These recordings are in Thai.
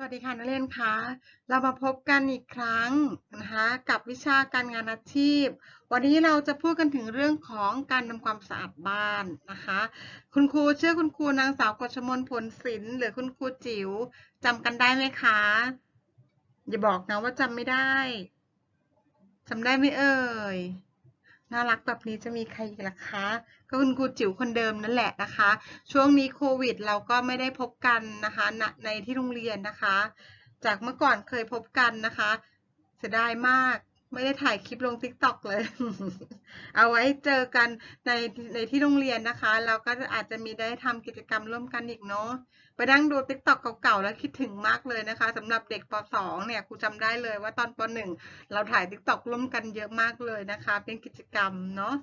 สวัสดีค่ะนักเรียนคะเรามาพบกันอีกครั้งนะคะกับวิชาการงานอาชีพ วันนี้เราจะพูดกันถึงเรื่องของการทำความสะอาดบ้านนะคะ คุณครูเชื่อคุณครูนางสาวกฤมนผลศิลป์หรือคุณครูจิ๋วจำกันได้ไหมคะ อย่าบอกนะว่าจำไม่ได้จำได้ไหมเอ่ย น่ารักแบบนี้จะมีใครอีกล่ะคะก็คุณครูจิ๋วคนเดิมนั่นแหละนะคะ ช่วงนี้โควิด เราก็ไม่ได้พบกันนะคะในที่โรงเรียนนะคะ จากเมื่อก่อนเคยพบกันนะคะเสียดายมากไม่ได้ถ่ายคลิปลง TikTok เลย เอาไว้เจอกันในในที่โรงเรียนนะคะ เราก็อาจจะมีได้ทำกิจกรรมร่วมกันอีกเนาะ ไปนั่งดู TikTok เก่าๆแล้วคิดถึงมากเลยนะคะสำหรับเด็กป .2 เนี่ยครูจำได้เลยว่าตอนป .1 เราถ่าย TikTok ร่วมกันเยอะมากเลยนะคะ เป็นกิจกรรมเนาะ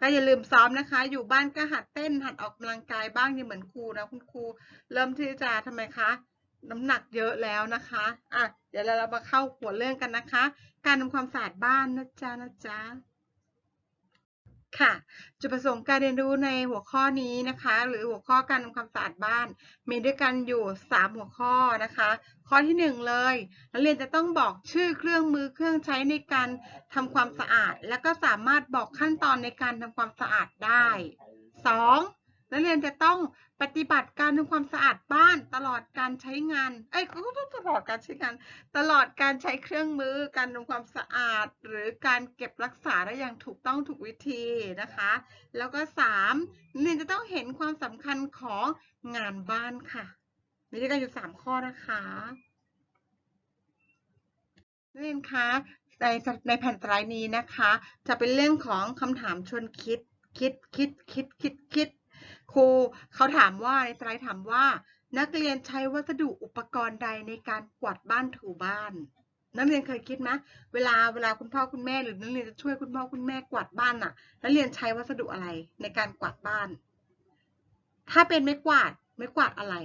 ก็อย่าลืมซ้อมนะคะ อยู่บ้านก็หัดเต้นหัดออกกำลังกายบ้างอย่าเหมือนครูนะคุณครูเริ่มที่จะทำไมคะน้ำหนักเยอะแล้วนะคะอะเดี๋ยวเรามาเข้าหัวเรื่องกันนะคะ การทำความสะอาดบ้านนะจ๊ะนะจ๊ะ ค่ะ จุดประสงค์การเรียนรู้ในหัวข้อนี้นะคะ หรือหัวข้อการทำความสะอาดบ้าน มีด้วยกันอยู่ 3 หัวข้อนะคะ ข้อที่ 1 เลย นักเรียนจะต้องบอกชื่อเครื่องมือเครื่องใช้ในการทำความสะอาด แล้วก็สามารถบอกขั้นตอนในการทำความสะอาดได้ 2. นักเรียนจะต้อง ปฏิบัติการทำความสะอาดบ้านตลอดการใช้งาน เอ้ยก็ต้องตลอดการใช้งาน ตลอดการใช้เครื่องมือ การทำความสะอาด หรือการเก็บรักษาได้อย่างถูกต้องถูกวิธีนะคะ แล้วก็สามนักเรียนจะต้องเห็นความสำคัญของงานบ้านค่ะ มีด้วยกันอยู่สามข้อนะคะเรียนคะในในแผ่นสไลด์นี้นะคะ จะเป็นเรื่องของคำถามชวนคิด คิดคิดคิดคิดคิด ครูเขาถามว่าในสไลด์ถามว่า นักเรียนใช้วัสดุอุปกรณ์ใดในการกวาดบ้านถูบ้าน นักเรียนเคยคิดไหมเวลาเวลาคุณพ่อคุณแม่หรือนักเรียนจะช่วยคุณพ่อคุณแม่กวาดบ้านน่ะ นักเรียนใช้วัสดุอะไรในการกวาดบ้าน ถ้าเป็นไม้กวาดไม้กวาดอะไร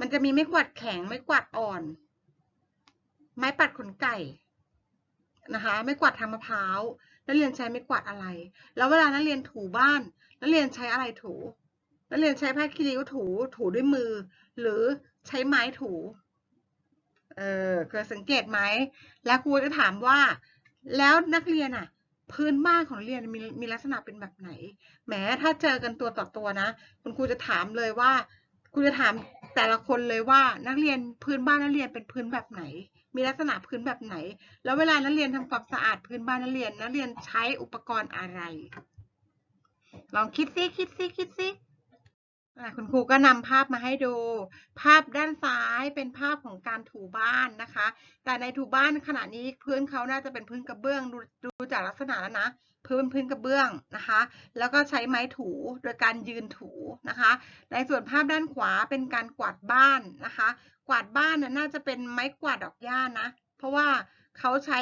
มันจะมีไม้กวาดแข็งไม้กวาดอ่อน ไม้ปัดขนไก่ นะคะ ไม้กวาดทางมะพร้าว นักเรียนใช้ไม้กวาดอะไร แล้วเวลานักเรียนถูบ้าน นักเรียนใช้อะไรถู นักเรียนใช้ผ้าคีริ้วถู ถูด้วยมือ หรือใช้ไม้ถู เออเคยสังเกตไหม แล้วครูจะถามว่า แล้วนักเรียนอะพื้นบ้านของเรียนมีมีลักษณะเป็นแบบไหนแหมถ้าเจอกันตัวต่อตัวนะ คุณครูจะถามเลยว่าครูจะถามแต่ละคนเลยว่านักเรียนพื้นบ้านนักเรียนเป็นพื้นแบบไหน มีลักษณะพื้นแบบไหน แล้วเวลานักเรียนทำความสะอาดพื้นบ้านนักเรียนนักเรียนใช้อุปกรณ์อะไร ลองคิดซิคิดซิคิดซิคุณครูก็นำภาพมาให้ดู ภาพด้านซ้ายเป็นภาพของการถูบ้านนะคะ แต่ในถูบ้านขณะนี้พื้นเขาน่าจะเป็นพื้นกระเบื้องดูดูจากลักษณะแล้วนะพื้นพื้นกระเบื้องนะคะ แล้วก็ใช้ไม้ถูโดยการยืนถูนะคะ ในส่วนภาพด้านขวาเป็นการกวาดบ้านนะคะ กวาดบ้านน่าจะเป็นไม้กวาดดอกหญ้านะ เพราะว่าเขาใช้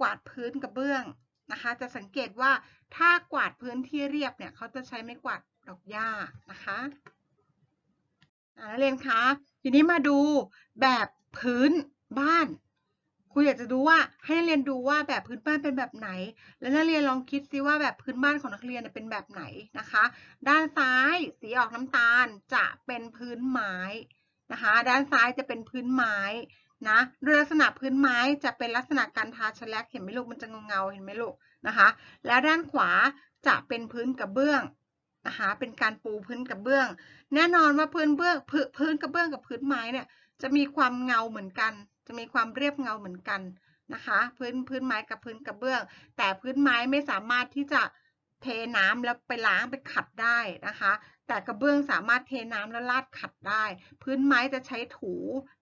กวาดพื้นกระเบื้องนะคะ จะสังเกตว่าถ้ากวาดพื้นที่เรียบเนี่ยเขาจะใช้ไม้กวาดดอกหญ้านะคะนักเรียนคะทีนี้มาดูแบบพื้นบ้านครูอยากจะดูว่าให้นักเรียนดูว่าแบบพื้นบ้านเป็นแบบไหน แล้วนักเรียนลองคิดซิว่าแบบพื้นบ้านของนักเรียนเป็นแบบไหนนะคะ ด้านซ้ายสีออกน้ำตาลจะเป็นพื้นไม้ นะคะ ด้านซ้ายจะเป็นพื้นไม้นะโดยลักษณะพื้นไม้จะเป็นลักษณะการทาชแลกเห็นไหมลูกมันจะเงาเห็นไหมลูกนะคะ แล้วด้านขวาจะเป็นพื้นกระเบื้องนะคะเป็นการปูพื้นกระเบื้อง แน่นอนว่าพื้นเบื้องพื้นกระเบื้องกับพื้นไม้เนี่ยจะมีความเงาเหมือนกัน จะมีความเรียบเงาเหมือนกันนะคะ พื้นพื้นไม้กับพื้นกระเบื้อง แต่พื้นไม้ไม่สามารถที่จะเทน้ำแล้วไปล้างไปขัดได้นะคะ แต่กระเบื้องสามารถเทน้ำแล้วลาดขัดได้ พื้นไม้จะใช้ถู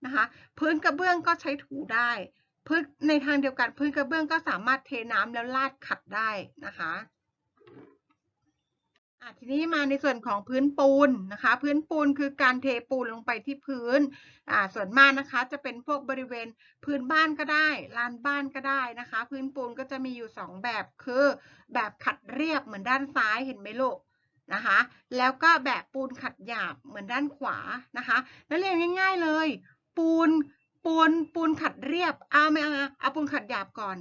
นะคะ พื้นกระเบื้องก็ใช้ถูได้พื้นในทางเดียวกันพื้นกระเบื้องก็สามารถเทน้ำแล้วลาดขัดได้นะคะอะทีนี้มาในส่วนของพื้นปูนนะคะ พื้นปูนคือการเทปูนลงไปที่พื้นอ่าส่วนมากนะคะจะเป็นพวกบริเวณพื้นบ้านก็ได้ลานบ้านก็ได้นะคะ พื้นปูนก็จะมีอยู่ 2 แบบคือ แบบขัดเรียบเหมือนด้านซ้ายเห็นไหมลูก นะคะ แล้วก็แบบปูนขัดหยาบเหมือนด้านขวานะคะ นักเรียนง่าย ๆเลย ปูนปูนปูนขัดเรียบเอาไม่เอาเอาปูนขัดหยาบก่อน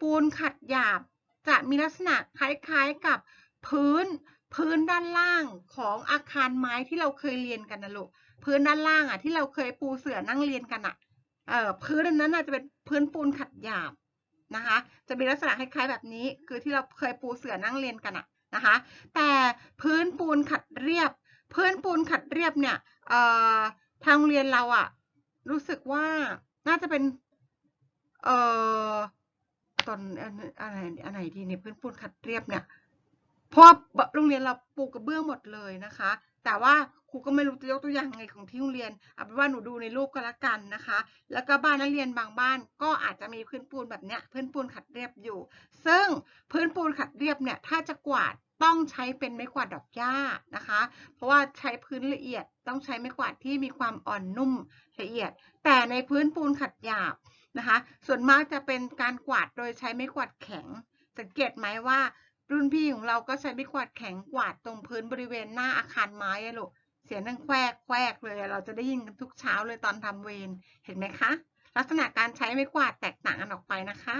ปูนขัดหยาบจะมีลักษณะคล้ายๆกับพื้นพื้นด้านล่างของอาคารไม้ที่เราเคยเรียนกันนะลูกพื้นด้านล่างอะที่เราเคยปูเสื่อนั่งเรียนกันอะเออพื้นนนั้นอาจจะเป็นพื้นปูนขัดหยาบนะคะ จะมีลักษณะคล้ายๆแบบนี้ คือที่เราเคยปูเสื่อนั่งเรียนกันอะ นะคะ แต่พื้นปูนขัดเรียบ พื้นปูนขัดเรียบเนี่ยทางเรียนเราอะรู้สึกว่าน่าจะเป็นเอ่อตอนอันอะไรอันไหนดีเนี่ยพื้นปูนขัดเรียบเนี่ยเพราะว่าโรงเรียนเราปูกระเบื้องหมดเลยนะคะ แต่ว่าครูก็ไม่รู้จะยกตัวอย่างไงของที่โรงเรียนเอาเป็นว่าหนูดูในรูปก็แล้วกันนะคะ แล้วก็บ้านนักเรียนบางบ้านก็อาจจะมีพื้นปูนแบบเนี้ยพื้นปูนขัดเรียบอยู่ ซึ่งพื้นปูนขัดเรียบเนี่ยถ้าจะกวาดต้องใช้เป็นไม้กวาดดอกหญ้านะคะ เพราะว่าใช้พื้นละเอียดต้องใช้ไม้กวาดที่มีความอ่อนนุ่มละเอียด แต่ในพื้นปูนขัดหยาบนะคะ ส่วนมากจะเป็นการกวาดโดยใช้ไม้กวาดแข็ง สังเกตไหมว่า รุ่นพี่ของเราก็ใช้ไม้กวาดแข็งกวาดตรงพื้นบริเวณหน้าอาคารไม้อะลูกเสียงดังแควกแควกเลยเราจะได้ยินกันทุกเช้าเลยตอนทำเวรเห็นไหมคะ ลักษณะการใช้ไม้กวาดแตกต่างกันออกไปนะคะ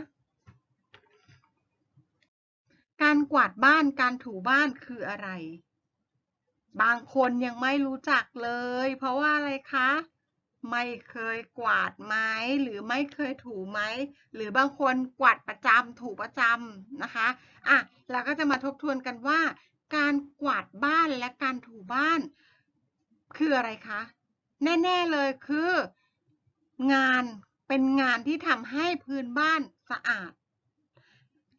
การกวาดบ้านการถูบ้านคืออะไร บางคนยังไม่รู้จักเลย เพราะว่าอะไรคะ ไม่เคยกวาดไม้หรือไม่เคยถูไม้หรือบางคนกวาดประจำถูประจำนะคะอะเราก็จะมาทบทวนกันว่า การกวาดบ้านและการถูบ้าน คืออะไรคะแน่ๆเลยคือ งานเป็นงานที่ทำให้พื้นบ้านสะอาด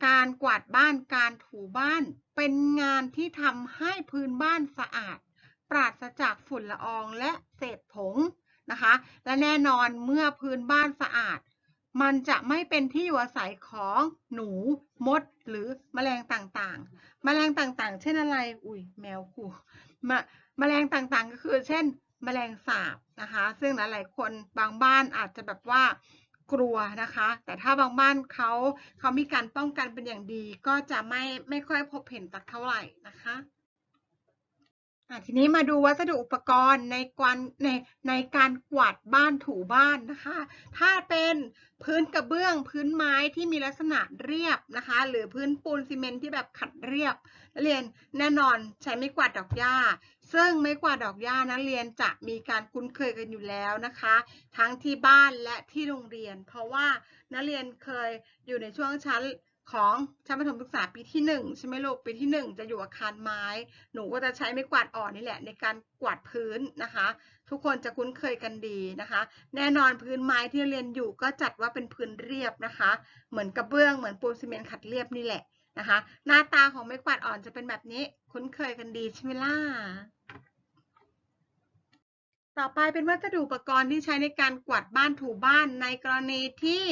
การกวาดบ้านการถูบ้าน เป็นงานที่ทำให้พื้นบ้านสะอาด ปราศจากฝุ่นละอองและเศษผง นะคะ และแน่นอนเมื่อพื้นบ้านสะอาด มันจะไม่เป็นที่อยู่อาศัยของหนู มด หรือแมลงต่างๆแมลงต่างๆ เช่นอะไร อุ้ยแมวขู่มะแมลงต่างๆ ก็คือ เช่น แมลงสาบนะคะ ซึ่งหลายๆคนบางบ้านอาจจะแบบว่ากลัวนะคะ แต่ถ้าบางบ้านเขาเขามีการป้องกันเป็นอย่างดี ก็จะไม่ไม่ค่อยพบเห็นสักเท่าไหร่นะคะ ทีนี้มาดูวัสดุอุปกรณ์ในการในในการกวาดบ้านถูบ้านนะคะ ถ้าเป็นพื้นกระเบื้องพื้นไม้ที่มีลักษณะเรียบนะคะ หรือพื้นปูนซีเมนต์ที่แบบขัดเรียบนักเรียนแน่นอนใช้ไม้กวาดดอกหญ้า ซึ่งไม้กวาดดอกหญ้านักเรียนจะมีการคุ้นเคยกันอยู่แล้วนะคะ ทั้งที่บ้านและที่โรงเรียน เพราะว่านักเรียนเคยอยู่ในช่วงชั้น ของชั้นประถมศึกษาปีที่หนึ่งใช่ไหมลูกปีที่หนึ่งจะอยู่อาคารไม้ หนูก็จะใช้ไม้กวาดอ่อนนี่แหละ ในการกวาดพื้นนะคะ ทุกคนจะคุ้นเคยกันดีนะคะ แน่นอนพื้นไม้ที่เรียนอยู่ก็จัดว่าเป็นพื้นเรียบนะคะ เหมือนกระเบื้องเหมือนปูนซีเมนต์ขัดเรียบนี่แหละนะคะ หน้าตาของไม้กวาดอ่อนจะเป็นแบบนี้คุ้นเคยกันดีใช่ไหมล่ะต่อไปเป็นวัสดุอุปกรณ์ที่ใช้ในการกวาดบ้านถูบ้านในกรณีที่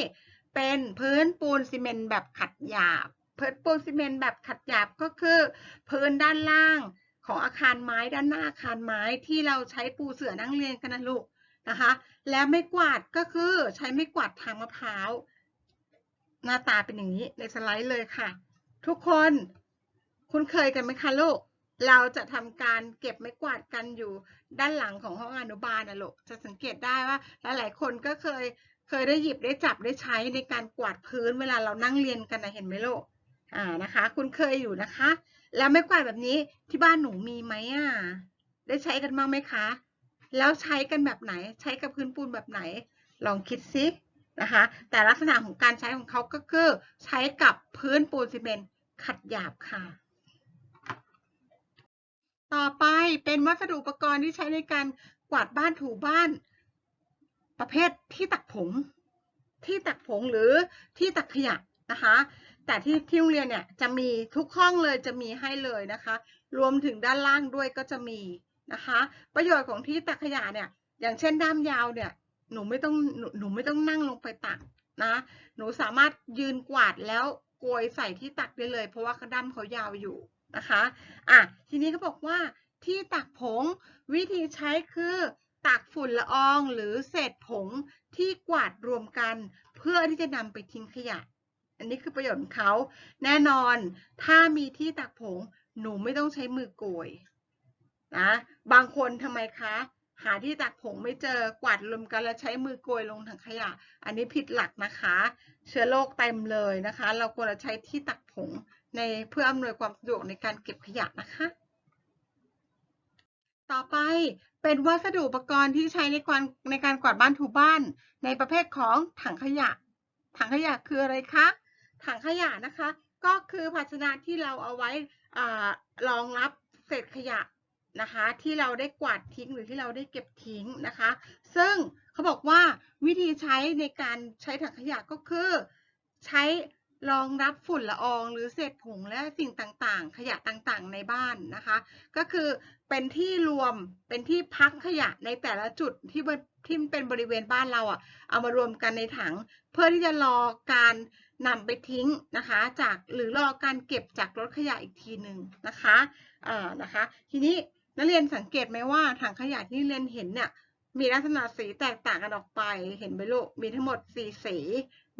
เป็นพื้นปูนซีเมนต์แบบขัดหยาบพื้นปูนซีเมนต์แบบขัดหยาบก็คือ พื้นด้านล่างของอาคารไม้ด้านหน้าอาคารไม้ที่เราใช้ปูเสื่อนั่งเรียนกันนะลูกนะคะ แล้วไม่กวาดก็คือใช้ไม่กวาดทางมะพร้าวหน้าตาเป็นอย่างนี้ในสไลด์เลยค่ะ ทุกคนคุ้นเคยกันไหมคะลูกเราจะทำการเก็บไม้กวาดกันอยู่ด้านหลังของห้องอนุบาลนะลูกจะสังเกตได้ว่าหลายๆคนก็เคย เคยได้หยิบได้จับได้ใช้ในการกวาดพื้นเวลาเรานั่งเรียนกันนะเห็นไหมลูกอ่านะคะ คุณเคยอยู่นะคะ แล้วไม้กวาดแบบนี้ที่บ้านหนูมีไหมอะได้ใช้กันบ้างไหมคะ แล้วใช้กันแบบไหนใช้กับพื้นปูนแบบไหน ลองคิดซินะคะ แต่ลักษณะของการใช้ของเขาก็คือใช้กับพื้นปูนซีเมนต์ขัดหยาบค่ะ ต่อไปเป็นวัสดุอุปกรณ์ที่ใช้ในการกวาดบ้านถูบ้าน ประเภทที่ตักผงที่ตักผงหรือที่ตักขยะนะคะ แต่ที่ที่โรงเรียนเนี่ยจะมีทุกห้องเลยจะมีให้เลยนะคะ รวมถึงด้านล่างด้วยก็จะมีนะคะ ประโยชน์ของที่ตักขยะเนี่ยอย่างเช่นด้ามยาวเนี่ยหนูไม่ต้องหนูหนูไม่ต้องนั่งลงไปตักนะหนูสามารถยืนกวาดแล้วโกยใส่ที่ตักได้เลย เพราะว่าด้ามเขายาวอยู่นะคะอะทีนี้เขาบอกว่าที่ตักผงวิธีใช้คือ ตักฝุ่นละอองหรือเศษผงที่กวาดรวมกัน เพื่อที่จะนำไปทิ้งขยะ อันนี้คือประโยชน์ของเขา แน่นอนถ้ามีที่ตักผงหนูไม่ต้องใช้มือโกยนะบางคนทำไมคะ หาที่ตักผงไม่เจอกวาดรวมกันแล้วใช้มือโกยลงถังขยะ อันนี้ผิดหลักนะคะ เชื้อโรคเต็มเลยนะคะ เราควรจะใช้ที่ตักผงในเพื่ออำนวยความสะดวกในการเก็บขยะนะคะ ต่อไปเป็นวัสดุอุปกรณ์ที่ใช้ในการในการกวาดบ้านถูบ้าน ในประเภทของถังขยะ ถังขยะคืออะไรคะ ถังขยะนะคะ ก็คือภาชนะที่เราเอาไว้อารองรับเศษขยะนะคะ ที่เราได้กวาดทิ้งหรือที่เราได้เก็บทิ้งนะคะ ซึ่งเขาบอกว่าวิธีใช้ในการใช้ถังขยะก็คือ ใช้ รองรับฝุ่นละอองหรือเศษผงและสิ่งต่างๆ ขยะต่างๆ ในบ้านนะคะ ก็คือเป็นที่รวมเป็นที่พักขยะในแต่ละจุดที่ที่เป็นบริเวณบ้านเราอะ เอามารวมกันในถัง เพื่อที่จะรอการนำไปทิ้งนะคะ จากหรือรอการเก็บจากรถขยะอีกทีหนึ่งนะคะอ่านะคะ ทีนี้นักเรียนสังเกตไหมว่าถังขยะที่เรียนเห็นเนี่ยมีลักษณะสีแตกต่างกันออกไป เห็นไหมลูก มีทั้งหมดสีสี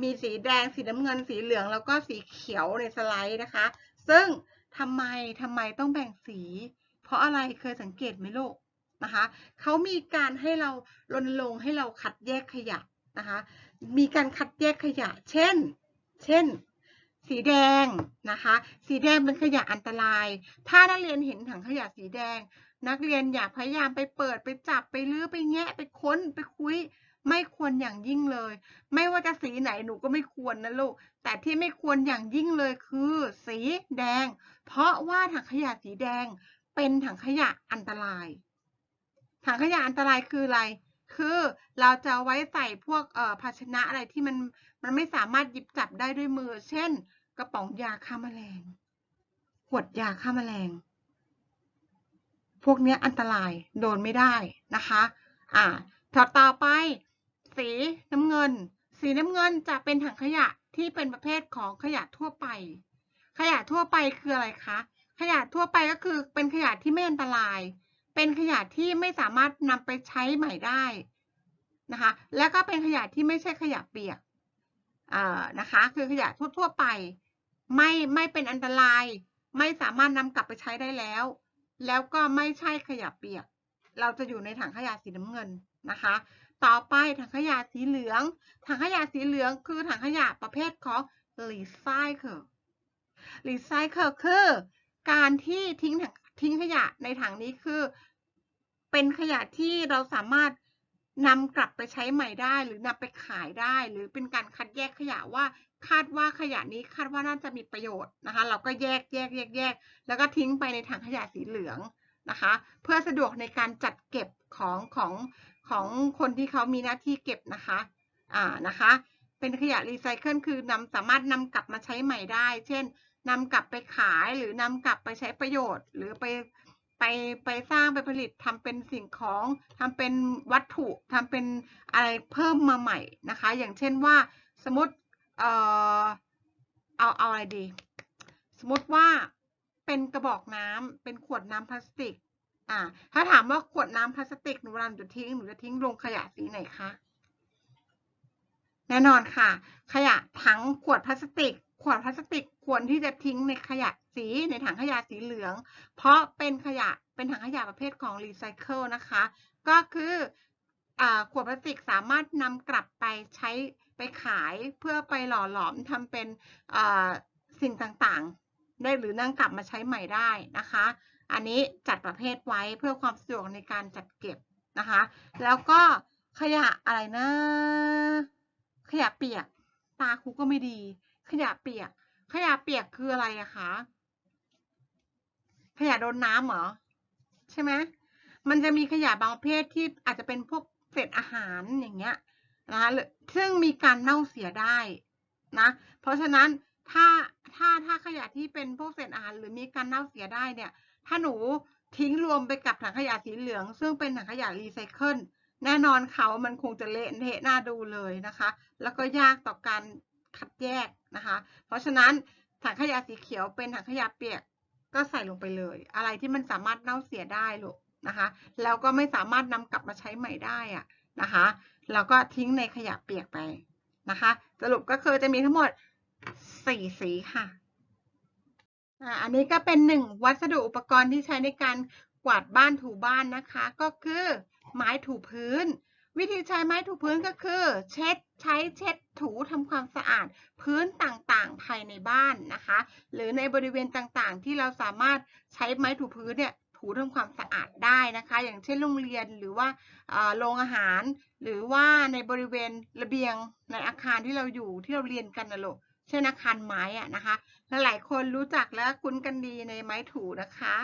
มีสีแดง สีน้ำเงิน สีเหลือง แล้วก็สีเขียวในสไลด์นะคะ ซึ่งทำไมทำไมต้องแบ่งสี เพราะอะไรเคยสังเกตไหมลูกนะคะเขามีการให้เรารณรงค์ให้เราคัดแยกขยะนะคะ มีการคัดแยกขยะ เช่น เช่น สีแดงนะคะ สีแดงเป็นขยะอันตราย ถ้านักเรียนเห็นถังขยะสีแดง นักเรียนอย่าพยายามไปเปิดไปจับไปลื้อไปแงะไปค้นไปคุย ไม่ควรอย่างยิ่งเลย ไม่ว่าจะสีไหนหนูก็ไม่ควรนะลูก แต่ที่ไม่ควรอย่างยิ่งเลยคือ สีแดง เพราะว่าถังขยะสีแดง เป็นถังขยะอันตราย ถังขยะอันตรายคืออะไร คือเราจะไว้ใส่พวกเอ่อภาชนะอะไรที่มันมันไม่สามารถหยิบจับได้ด้วยมือ เช่น กระป๋องยาฆ่าแมลง ขวดยาฆ่าแมลง พวกเนี้ยอันตรายโดนไม่ได้นะคะ อ่าต่อต่อไป สีน้ำเงิน สีน้ำเงินจะเป็นถังขยะที่เป็นประเภทของขยะทั่วไป ขยะทั่วไปคืออะไรคะ ขยะทั่วไปก็คือเป็นขยะที่ไม่อันตราย เป็นขยะที่ไม่สามารถนำไปใช้ใหม่ได้นะคะ แล้วก็เป็นขยะที่ไม่ใช่ขยะเปียกอ่านะคะ คือขยะทั่วๆไป ไม่ไม่เป็นอันตราย ไม่สามารถนำกลับไปใช้ได้แล้ว แล้วก็ไม่ใช่ขยะเปียก เราจะอยู่ในถังขยะสีน้ำเงินนะคะ ต่อไปถังขยะสีเหลือง ถังขยะสีเหลืองคือถังขยะประเภทของ recycle recycle คือการที่ทิ้งถังทิ้งขยะในถังนี้คือ เป็นขยะที่เราสามารถนำกลับไปใช้ใหม่ได้ หรือนำไปขายได้ หรือเป็นการคัดแยกขยะว่าคาดว่าขยะนี้คาดว่าน่าจะมีประโยชน์นะคะ เราก็แยกแยกแยกแยกแล้วก็ทิ้งไปในถังขยะสีเหลืองนะคะ เพื่อสะดวกในการจัดเก็บของของ ของคนที่เขามีหน้าที่เก็บนะคะอ่านะคะ เป็นขยะรีไซเคิลคือนำสามารถนำกลับมาใช้ใหม่ได้ เช่นนำกลับไปขายหรือนำกลับไปใช้ประโยชน์ หรือไปไปไปสร้างไปผลิตทำเป็นสิ่งของทำเป็นวัตถุทำเป็นอะไรเพิ่มมาใหม่นะคะ อย่างเช่นว่าสมมติเอ่อเอาเอาอะไรดี สมมติว่าเป็นกระบอกน้ำเป็นขวดน้ำพลาสติก อ่า ถ้าถามว่าขวดน้ำพลาสติกหนูเวลาหนูจะทิ้งหนูจะทิ้งลงขยะสีไหนคะแน่นอนค่ะ ขยะถังขวดพลาสติก ขวดพลาสติกควรที่จะทิ้งในขยะสีในถังขยะสีเหลือง เพราะเป็นขยะเป็นถังขยะประเภทของรีไซเคิลนะคะ ก็คืออขวดพลาสติกสามารถนำกลับไปใช้ไปขายเพื่อไปหล่อหลอมทำเป็นสิ่งต่างๆ ได้หรือนำกลับมาใช้ใหม่ได้นะคะ อันนี้จัดประเภทไว้เพื่อความสะดวกในการจัดเก็บนะคะ แล้วก็ขยะอะไรนะ ขยะเปียก ตาครูก็ไม่ดี ขยะเปียก ขยะเปียกคืออะไรอะคะ ขยะโดนน้ำเหรอ ใช่ไหมมันจะมีขยะบางประเภทที่อาจจะเป็นพวกเศษอาหารอย่างเงี้ยนะคะหรือซึ่งมีการเน่าเสียได้นะ เพราะฉะนั้นถ้าถ้าถ้าขยะที่เป็นพวกเศษอาหารหรือมีการเน่าเสียได้เนี่ย ถ้าหนูทิ้งรวมไปกับถังขยะสีเหลือง ซึ่งเป็นถังขยะรีไซเคิลแน่นอนเขามันคงจะเละเทะน่าดูเลยนะคะ แล้วก็ยากต่อการคัดแยกนะคะ เพราะฉะนั้นถังขยะสีเขียวเป็นถังขยะเปียกก็ใส่ลงไปเลย อะไรที่มันสามารถเน่าเสียได้ลูกนะคะ แล้วก็ไม่สามารถนำกลับมาใช้ใหม่ได้อะนะคะแล้วก็ทิ้งในขยะเปียกไปนะคะ สรุปก็คือจะมีทั้งหมดสี่สีค่ะ อ่าอันนี้ก็เป็นหนึ่งวัสดุอุปกรณ์ที่ใช้ในการกวาดบ้านถูบ้านนะคะ ก็คือไม้ถูพื้น วิธีใช้ไม้ถูพื้นก็คือ เช็ดใช้เช็ดถูทำความสะอาดพื้นต่างๆ ภายในบ้านนะคะ หรือในบริเวณต่างๆ ที่เราสามารถใช้ไม้ถูพื้นเนี่ยถูทำความสะอาดได้นะคะ อย่างเช่นโรงเรียนหรือว่าโรงอาหาร หรือว่าในบริเวณระเบียงในอาคารที่เราอยู่ที่เราเรียนกันนะลูกเช่นอาคารไม้อะนะคะ หลายคนรู้จักและคุ้นกันดีในไม้ถูนะคะ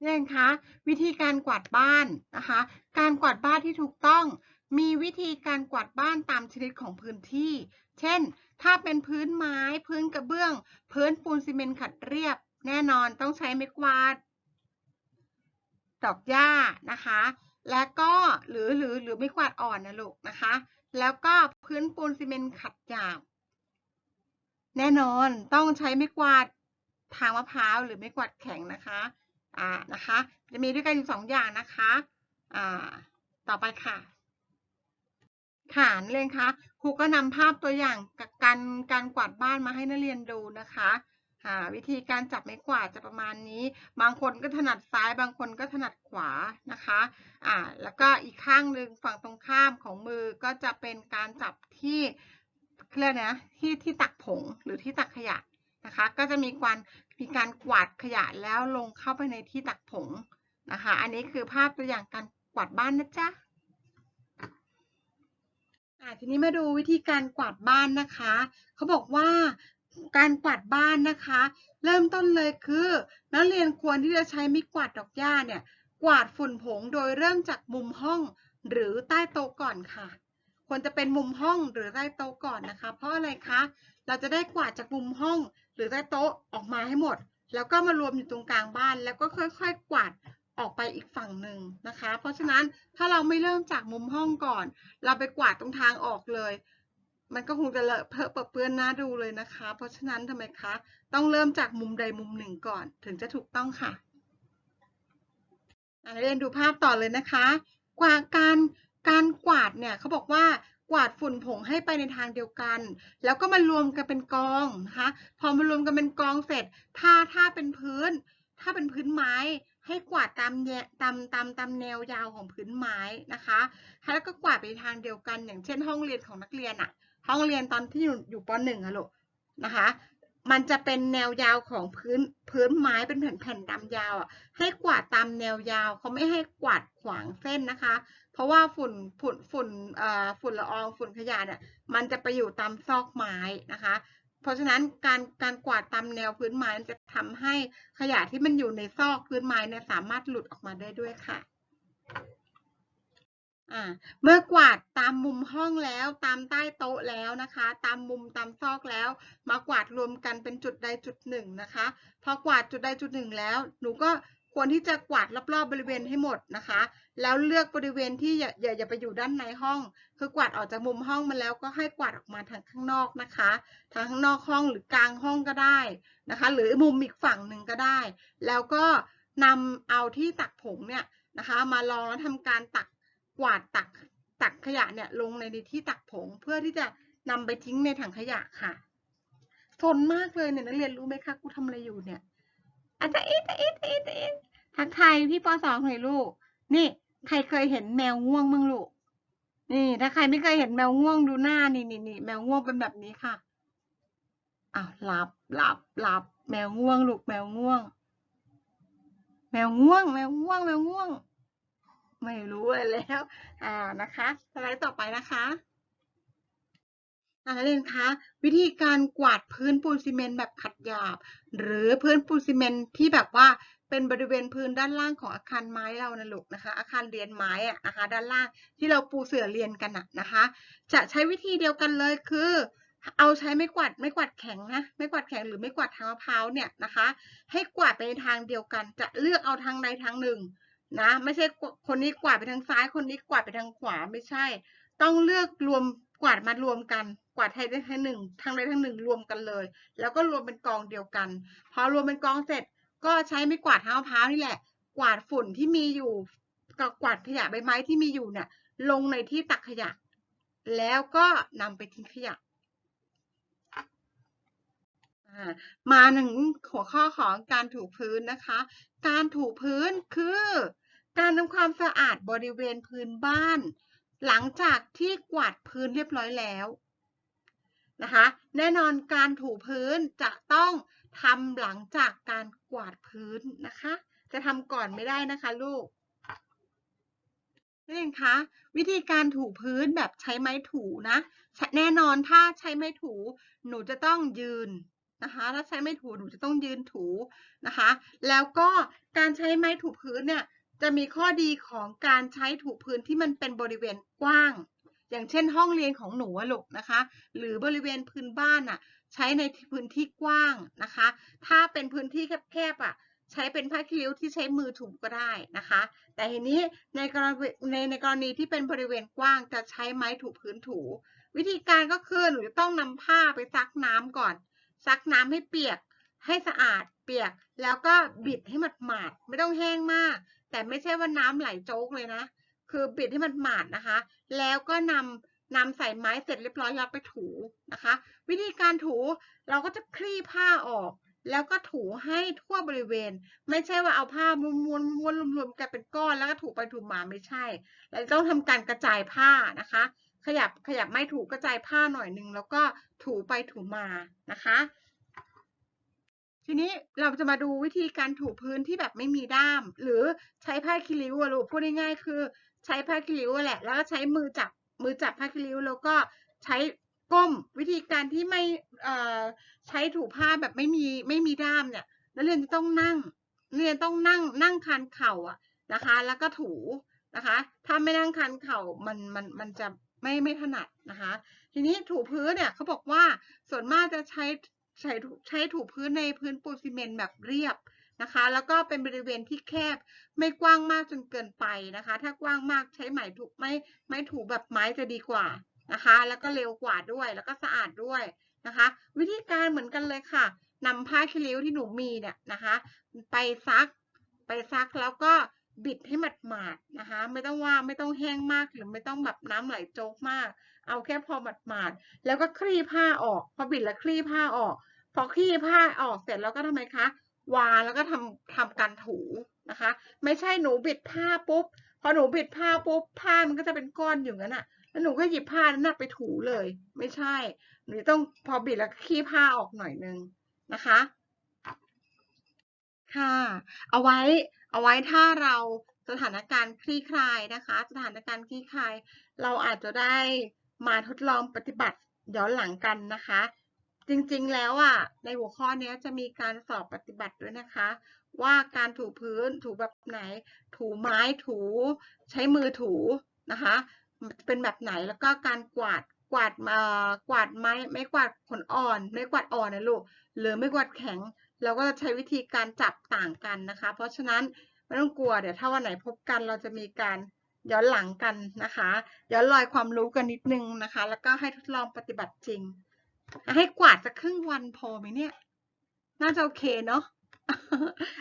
นี่เองคะวิธีการกวาดบ้านนะคะ การกวาดบ้านที่ถูกต้อง มีวิธีการกวาดบ้านตามชนิดของพื้นที่ เช่น ถ้าเป็นพื้นไม้พื้นกระเบื้อง พื้นปูนซีเมนต์ขัดเรียบ แน่นอนต้องใช้ไม้กวาด ดอกหญ้านะคะ แล้วก็หรือหรือหรือไม้กวาดอ่อนนะลูกนะคะ แล้วก็พื้นปูนซีเมนต์ขัดหยาบ แน่นอนต้องใช้ไม้กวาดทางมะพร้าวหรือไม้กวาดแข็งนะคะอ่านะคะจะมีด้วยกันอยู่สองอย่างนะคะอ่าต่อไปค่ะค่ะนักเรียนคะครูก็นำภาพตัวอย่างการการกวาดบ้านมาให้นักเรียนดูนะคะอ่าวิธีการจับไม้กวาดจะประมาณนี้ บางคนก็ถนัดซ้าย บางคนก็ถนัดขวานะคะอ่าแล้วก็อีกข้างหนึ่งฝั่งตรงข้ามของมือก็จะเป็นการจับที่ เรียกนะที่ที่ตักผงหรือที่ตักขยะนะคะ ก็จะมีการมีการกวาดขยะแล้วลงเข้าไปในที่ตักผงนะคะ อันนี้คือภาพตัวอย่างการกวาดบ้านนะจ๊ะอ่าทีนี้มาดูวิธีการกวาดบ้านนะคะ เขาบอกว่าการกวาดบ้านนะคะ เริ่มต้นเลยคือนักเรียนควรที่จะใช้ม้กวาดดอกหญ้าเนี่ยกวาดฝุ่นผงโดยเริ่มจากมุมห้องหรือใต้โต๊ะก่อนค่ะ ควรจะเป็นมุมห้องหรือใต้โต๊ะก่อนนะคะ เพราะอะไรคะ เราจะได้กวาดจากมุมห้องหรือใต้โต๊ะออกมาให้หมด แล้วก็มารวมอยู่ตรงกลางบ้าน แล้วก็ค่อย ๆ กวาดออกไปอีกฝั่งหนึ่งนะคะ เพราะฉะนั้นถ้าเราไม่เริ่มจากมุมห้องก่อน เราไปกวาดตรงทางออกเลย มันก็คงจะเลอะเทอะเปรอะเปื้อนหน้าดูเลยนะคะ เพราะฉะนั้นทำไมคะ ต้องเริ่มจากมุมใดมุมหนึ่งก่อน ถึงจะถูกต้องค่ะอะเรียนดูภาพต่อเลยนะคะ กวาดการ การกวาดเนี่ยเขาบอกว่ากวาดฝุ่นผงให้ไปในทางเดียวกัน แล้วก็มารวมกันเป็นกองนะคะพอมารวมกันเป็นกองเสร็จ ถ้าถ้าเป็นพื้น ถ้าเป็นพื้นไม้ให้กวาดตามแนวตามตามตามแนวยาวของพื้นไม้นะคะแล้วก็กวาดไปทางเดียวกัน อย่างเช่น ห้องเรียนของนักเรียนอะห้องเรียนตอนที่อยู่อยู่ป .1 อะลูกนะคะ มันจะเป็นแนวยาวของพื้นพื้นไม้เป็นแผ่นๆดำยาวอะให้กวาดตามแนวยาวเขาไม่ให้กวาดขวางเส้นนะคะ ราะว่าฝุ่นฝุ่นฝุ่นเอ่อฝุ่นละอองฝุ่นขยะเนี่ยมันจะไปอยู่ตามซอกไม้นะคะ เพราะฉะนั้นการการกวาดตามแนวพื้นไม้จะทำให้ขยะที่มันอยู่ในซอกพื้นไม้เนี่ยสามารถหลุดออกมาได้ด้วยค่ะอ่าเมื่อกวาดตามมุมห้องแล้วตามใต้โต๊ะแล้วนะคะ ตามมุมตามซอกแล้ว มากวาดรวมกันเป็นจุดใดจุดหนึ่งนะคะ พอกวาดจุดใดจุดหนึ่งแล้ว หนูก็ ควรที่จะกวาดรอบๆบริเวณให้หมดนะคะ แล้วเลือกบริเวณที่อย่าอย่าอย่าไปอยู่ด้านในห้อง คือกวาดออกจากมุมห้องมาแล้วก็ให้กวาดออกมาทางข้างนอกนะคะ ทางข้างนอกห้องหรือกลางห้องก็ได้นะคะ หรือมุมอีกฝั่งหนึ่งก็ได้ แล้วก็นำเอาที่ตักผงเนี่ยนะคะ มาลองแล้วทำการตักกวาดตักตักขยะเนี่ยลงในที่ตักผงเพื่อที่จะนำไปทิ้งในถังขยะค่ะทนมากเลยเนี่ยนักเรียนรู้ไหมคะกูทำอะไรอยู่เนี่ย อาจจะอ๊ะเอ๊ะเอ๊ะอ๊ะทักทายพี่ปสองหน่อยลูก นี่ ใครเคยเห็นแมวง่วงมั้งลูก นี่ ถ้าใครไม่เคยเห็นแมวง่วงดูหน้านี่นี่นี่แมวง่วงเป็นแบบนี้ค่ะอ้าวหลับหลับหลับ แมวง่วงลูกแมวง่วง แมวง่วง แมวง่วงแมวง่วง ไม่รู้เลยแล้ว อ่านะคะสไลด์ต่อไปนะคะ นักเรียนคะวิธีการกวาดพื้นปูนซีเมนต์แบบขัดหยาบ หรือพื้นปูนซีเมนต์ที่แบบว่าเป็นบริเวณพื้นด้านล่างของอาคารไม้เรานะลูกนะคะ อาคารเรียนไม้อะนะคะด้านล่างที่เราปูเสื่อเรียนกันอะนะคะ จะใช้วิธีเดียวกันเลยคือ เอาใช้ไม้กวาดไม้กวาดแข็งนะไม้กวาดแข็งหรือไม้กวาดทางมะพร้าวเนี่ยนะคะ ให้กวาดไปในทางเดียวกัน จะเลือกเอาทางใดทางหนึ่งนะไม่ใช่คนนี้กวาดไปทางซ้าย คนนี้กวาดไปทางขวาไม่ใช่ ต้องเลือกรวมกวาดมารวมกัน วาดไทยได้ทางหนึ่งทางใดทางหนึ่งรวมกันเลย แล้วก็รวมเป็นกองเดียวกัน พอรวมเป็นกองเสร็จก็ใช้ไม้กวาดเท้ามะพร้าวนี่แหละ กวาดฝุ่นที่มีอยู่กับกวาดขยะใบไม้ที่มีอยู่เนี่ยลงในที่ตักขยะ แล้วก็นำไปทิ้งขยะมาหนึ่งหัวข้อของการถูพื้นนะคะ การถูพื้นคือ การทำความสะอาดบริเวณพื้นบ้าน หลังจากที่กวาดพื้นเรียบร้อยแล้ว นะคะ แน่นอนการถูพื้นจะต้องทำหลังจากการกวาดพื้นนะคะ จะทำก่อนไม่ได้นะคะลูกนักเรียนคะวิธีการถูพื้นแบบใช้ไม้ถูนะ แน่นอนถ้าใช้ไม้ถู หนูจะต้องยืนนะคะถ้าใช้ไม้ถูหนูจะต้องยืนถูนะคะ แล้วก็การใช้ไม้ถูพื้นเนี่ยจะมีข้อดีของการใช้ถูพื้นที่มันเป็นบริเวณกว้าง อย่างเช่นห้องเรียนของหนูลูกนะคะ หรือบริเวณพื้นบ้านอะใช้ในพื้นที่กว้างนะคะ ถ้าเป็นพื้นที่แคบๆอะใช้เป็นผ้าคีริ้วที่ใช้มือถูก็ได้นะคะ แต่ทีนี้ในกรณีในในกรณีที่เป็นบริเวณกว้างจะใช้ไม้ถูพื้นถู วิธีการก็คือหนูจะต้องนำผ้าไปซักน้ำก่อน ซักน้ำให้เปียก ให้สะอาดเปียก แล้วก็บิดให้มันหมาดๆไม่ต้องแห้งมาก แต่ไม่ใช่ว่าน้ำไหลโจ๊กเลยนะ คือบิดให้มันหมาดนะคะ แล้วก็นำนำใส่ไม้เสร็จเรียบร้อยแล้วไปถูนะคะ วิธีการถูเราก็จะคลี่ผ้าออก แล้วก็ถูให้ทั่วบริเวณ ไม่ใช่ว่าเอาผ้าม้วนม้วนม้วนรวมๆกันเป็นก้อนแล้วก็ถูไปถูมาไม่ใช่เราจะต้องทำการกระจายผ้านะคะ ขยับขยับไม่ถูกระจายผ้าหน่อยนึงแล้วก็ถูไปถูมานะคะ ทีนี้เราจะมาดูวิธีการถูพื้นที่แบบไม่มีด้าม หรือใช้ผ้าคีริวอะลูกพูดง่ายๆคือ ใช้ผ้าคีริ้วแหละ แล้วก็ใช้มือจับมือจับผ้าคีริ้วแล้วก็ใช้ก้มวิธีการที่ไม่เอ่อใช้ถูผ้าแบบไม่มีไม่มีด้ามเนี่ยนักเรียนจะต้องนั่งนักเรียนต้องนั่งนั่งคันเข่าอะนะคะ แล้วก็ถูนะคะ ถ้าไม่นั่งคันเข่ามันมันมันจะไม่ไม่ถนัดนะคะ ทีนี้ถูพื้นเนี่ยเขาบอกว่าส่วนมากจะใช้ใช้ถูใช้ถูพื้นในพื้นปูนซีเมนต์แบบเรียบ นะคะ แล้วก็เป็นบริเวณที่แคบไม่กว้างมากจนเกินไปนะคะ ถ้ากว้างมากใช้ไหมถูกไม่ไม่ถูแบบไม้จะดีกว่านะคะ แล้วก็เร็วกว่าด้วยแล้วก็สะอาดด้วยนะคะ วิธีการเหมือนกันเลยค่ะนำผ้าคีริ้วที่หนูมีเนี่ยนะคะ ไปซัก ไปซักแล้วก็บิดให้หมาดๆนะคะ ไม่ต้องว่าไม่ต้องแห้งมากหรือไม่ต้องแบบน้ำไหลโจกมาก เอาแค่พอหมาดๆแล้วก็คลี่ผ้าออก พอบิดแล้วคลี่ผ้าออก พอคลี่ผ้าออกเสร็จแล้วก็ทำไมคะ วางแล้วก็ทำทำการถูนะคะ ไม่ใช่หนูบิดผ้าปุ๊บพอหนูบิดผ้าปุ๊บผ้ามันก็จะเป็นก้อนอยู่งั้นอะแล้วหนูก็หยิบผ้านั้นไปถูเลย ไม่ใช่ หนูต้องพอบิดแล้วคลี่ผ้าออกหน่อยนึงนะคะ ค่ะ เอาไว้เอาไว้ถ้าเราสถานการณ์คลี่คลายนะคะ สถานการณ์คลี่คลาย เราอาจจะได้มาทดลองปฏิบัติย้อนหลังกันนะคะ จริงๆ แล้วอะ ในหัวข้อนี้จะมีการสอบปฏิบัติด้วยนะคะ ว่าการถูพื้นถูแบบไหน ถูไม้ถูใช้มือถูนะคะ เป็นแบบไหนแล้วก็การกวาดกวาดมากวาดไม้ไม่กวาดขนอ่อน ไม่กวาดอ่อนนะลูกหรือไม่กวาดแข็ง เราก็จะใช้วิธีการจับต่างกันนะคะ เพราะฉะนั้นไม่ต้องกลัวเดี๋ยวถ้าวันไหนพบกันเราจะมีการย้อนหลังกันนะคะย้อนรอยความรู้กันนิดนึงนะคะ แล้วก็ให้ทดลองปฏิบัติจริง ให้กวาดสักครึ่งวันพอไหมเนี่ย น่าจะโอเคเนาะ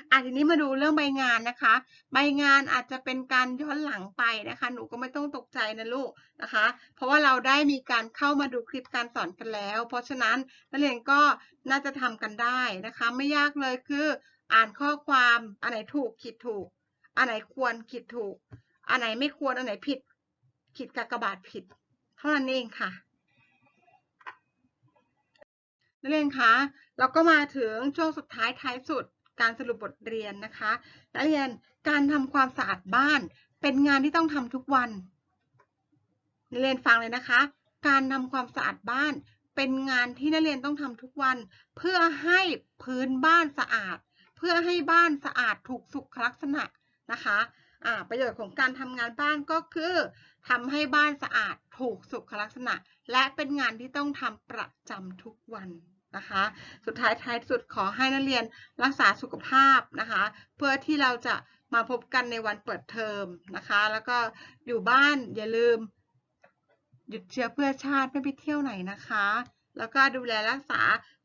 อะทีนี้มาดูเรื่องใบงานนะคะ ใบงานอาจจะเป็นการย้อนหลังไปนะคะ หนูก็ไม่ต้องตกใจนะลูกนะคะ เพราะว่าเราได้มีการเข้ามาดูคลิปการสอนกันแล้ว เพราะฉะนั้นนักเรียนก็น่าจะทำกันได้นะคะ ไม่ยากเลยคือ อ่านข้อความอันไหนถูกขีดถูก อันไหนควรขีดถูก อันไหนไม่ควรอันไหนผิดขีดกากบาทผิด เท่านั้นเองค่ะ นักเรียนคะเราก็มาถึงช่วงสุดท้ายท้ายสุดการสรุปบทเรียนนะคะนักเรียนการทำความสะอาดบ้านเป็นงานที่ต้องทำทุกวันนักเรียนฟังเลยนะคะ การทำความสะอาดบ้านเป็นงานที่นักเรียนต้องทำทุกวัน เพื่อให้พื้นบ้านสะอาด เพื่อให้บ้านสะอาดถูกสุขลักษณะนะคะอ่าประโยชน์ของการทำงานบ้านก็คือทำให้บ้านสะอาดถูกสุขลักษณะ และเป็นงานที่ต้องทำประจำทุกวันนะคะ สุดท้ายท้ายสุดขอให้นักเรียนรักษาสุขภาพนะคะ เพื่อที่เราจะมาพบกันในวันเปิดเทอมนะคะ แล้วก็อยู่บ้านอย่าลืม หยุดเชื้อเพื่อชาติไม่ไปเที่ยวไหนนะคะ แล้วก็ดูแลรักษา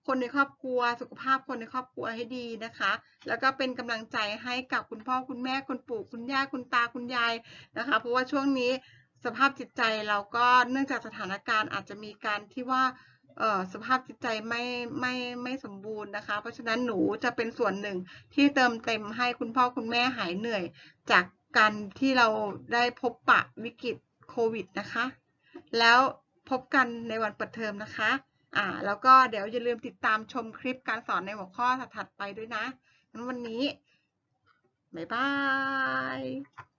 คนในครอบครัว สุขภาพคนในครอบครัวให้ดีนะคะ แล้วก็เป็นกำลังใจให้กับคุณพ่อคุณแม่คุณปู่คุณย่าคุณตาคุณยายนะคะ เพราะว่าช่วงนี้ สภาพจิตใจเราก็เนื่องจากสถานการณ์อาจจะมีการที่ว่าสภาพจิตใจไม่ไม่ไม่สมบูรณ์นะคะ เพราะฉะนั้นหนูจะเป็นส่วนหนึ่งที่เติมเต็มให้คุณพ่อคุณแม่หายเหนื่อย จากการที่เราได้พบปะวิกฤตโควิดนะคะ แล้วพบกันในวันเปิดเทอมนะคะอ่าแล้วก็เดี๋ยวอย่าลืมติดตามชมคลิปการสอนในหัวข้อถัดๆไปด้วยนะงั้นวันนี้ บ๊ายบาย